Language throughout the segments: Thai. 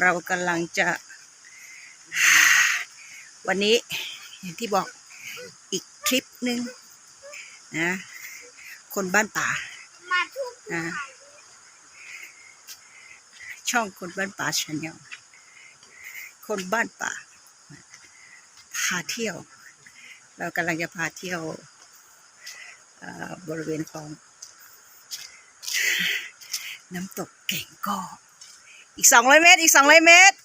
เรากำลังจะ วันนี้อย่างที่บอกอีกทริปหนึ่งนะ คนบ้านป่านะช่องคนบ้านป่าชาแนลคนบ้านป่า พาเที่ยว เรากำลังจะพาเที่ยวเอ่อบริเวณของ น้ำตกเก่งก็อีีกสองร้อยเมตร อีกสองร้อยเมตร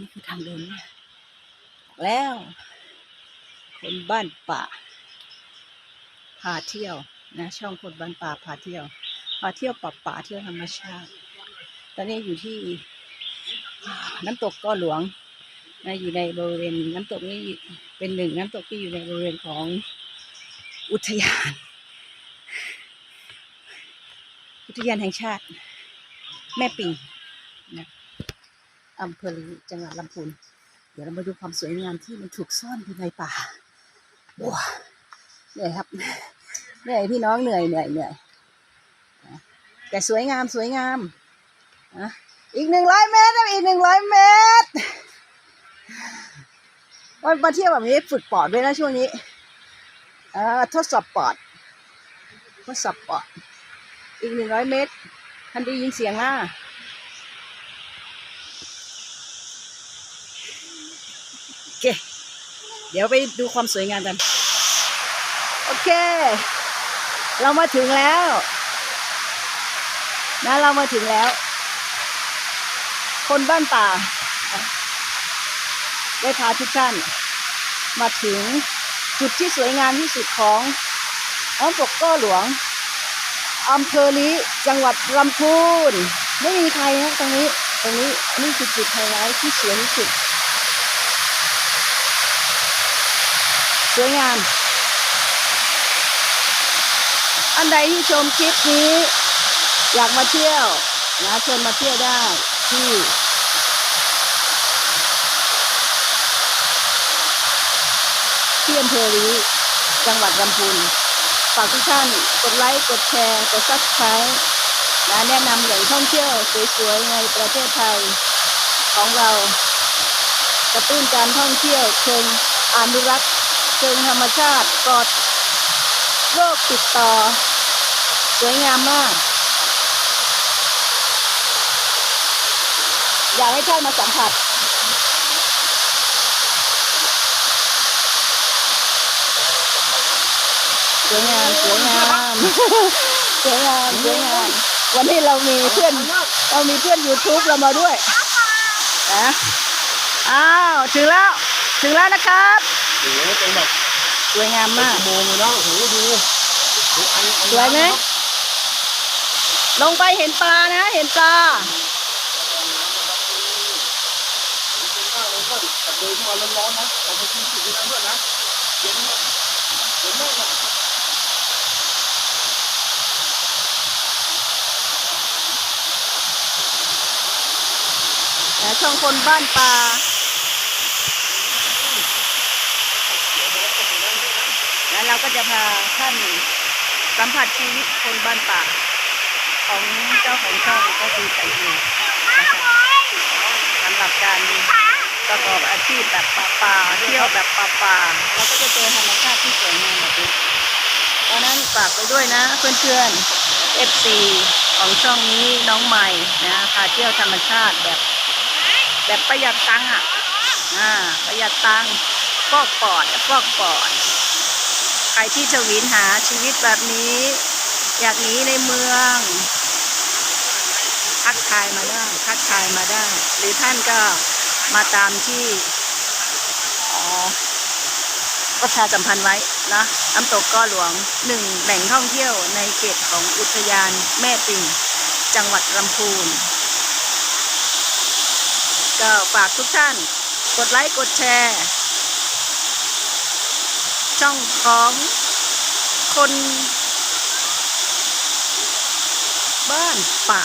นี่คือทางเดินเนี่ยแล้ว คนบ้านป่าพาเที่ยวนะช่องคนบ้านป่าพาเที่ยวพาเที่ยวป่าป่าเที่ยวธรรมชาติ ตอนนี้อยู่ที่น้ำตกก้อหลวง อยู่ในบริเวณน้ำตกนี้เป็นหนึ่งน้ำตกที่อยู่ในบริเวณของอุทยาน อุทยานแห่งชาติ แม่ปิงนะอำเภอลีจังหวัดลำพูนเดี๋ยวเรามาดูความสวยงามที่มันถูกซ่อนอยู่ในป่าว้าเหนื่อยครับเหนื่อยพี่น้องเหนื่อยเหนื่อยเหนื่อยแต่สวยงามสวยงามอีกหนึ่งร้อยเมตรอีกหนึ่งร้อยเมตร วันมาเที่ยวแบบนี้ฝึกปอดด้วยนะช่วงนี้เอ่อทดสอบปอดทดสอบปอด อีกหนึ่งร้อยเมตรท่านได้ยินเสียงอะโอเค เดี๋ยวไปดูความสวยงามกัน โอเค เรามาถึงแล้วนะเรามาถึงแล้ว คนบ้านป่า ได้พาทุกท่าน มาถึงจุดที่สวยงามที่สุดของน้ำตกก้อหลวงอำเภอลีจังหวัดลำพูน ไม่มีใครนะตรงนี้ ตรงนี้นี่คือจุดไฮไลท์ที่สวยที่สุด สวยงาม อันใดที่ชมคลิปนี้ อยากมาเที่ยวนะเชิญมาเที่ยวได้ที่ ที่อำเภอลีจังหวัดลำพูนฝากทุกท่านกดไลค์ กดแชร์ กดซับสไครต์และแนะนำแหล่งท่องเที่ยวสวยๆในประเทศไทยของเรา กระตุ้นการท่องเที่ยวเชิงอนุรักษ์ เชิงธรรมชาติปลอดโรคติดต่อ สวยงามมาก อยากให้ท่านมาสัมผัส สวยงามสวยงามสวยงามสวยงามวันนี้เรามีเพื่อนเรามีเพื่อน YouTube เรามาด้วยนะอ้าวถึงแล้ว ถึงแล้วนะครับโอ้โหเป็นแบบสวยงามมากชั่วโมงเลยนะโอ้โหดูดูอันอันสวยไหมลงไปเห็นปลานะ เห็นปลามากเลยก็แต่เดินมาร้อนๆนะแต่ไม่กินสุดเลยนะเพื่อนนะเย็นมากเย็นมากอะ นะ ช่องคนบ้านป่าแล้วเราก็จะพาท่านสัมผัสชีวิตคนบ้านป่า ของเจ้าของช่องก็คือไก่ยูนะคะสำหรับการประกอบอาชีพแบบป่าป่าเที่ยวแบบป่าป่าเราก็จะเจอธรรมชาติที่สวยงามแบบนี้เพราะนั้นฝากไปด้วยนะเพื่อนๆ FC ของช่องนี้น้องใหม่นะพาเที่ยวธรรมชาติแบบ แบบประหยัดตังค์อะอ่าประหยัดตังค์ฟอกปอดฟอกปอด ใครที่ชวินหาชีวิตแบบนี้ อยากหนีในเมือง ทักทายมาได้ทักทายมาได้ หรือท่านก็มาตามที่อ๋อประชาสัมพันธ์ไว้นะน้ำตกก้อหลวงหนึ่งแหล่งท่องเที่ยวในเขตของอุทยานแม่ปิง จังหวัดลำพูน ก็ฝากทุกท่าน กดไลค์ กดแชร์ ช่องของคน บ้านป่า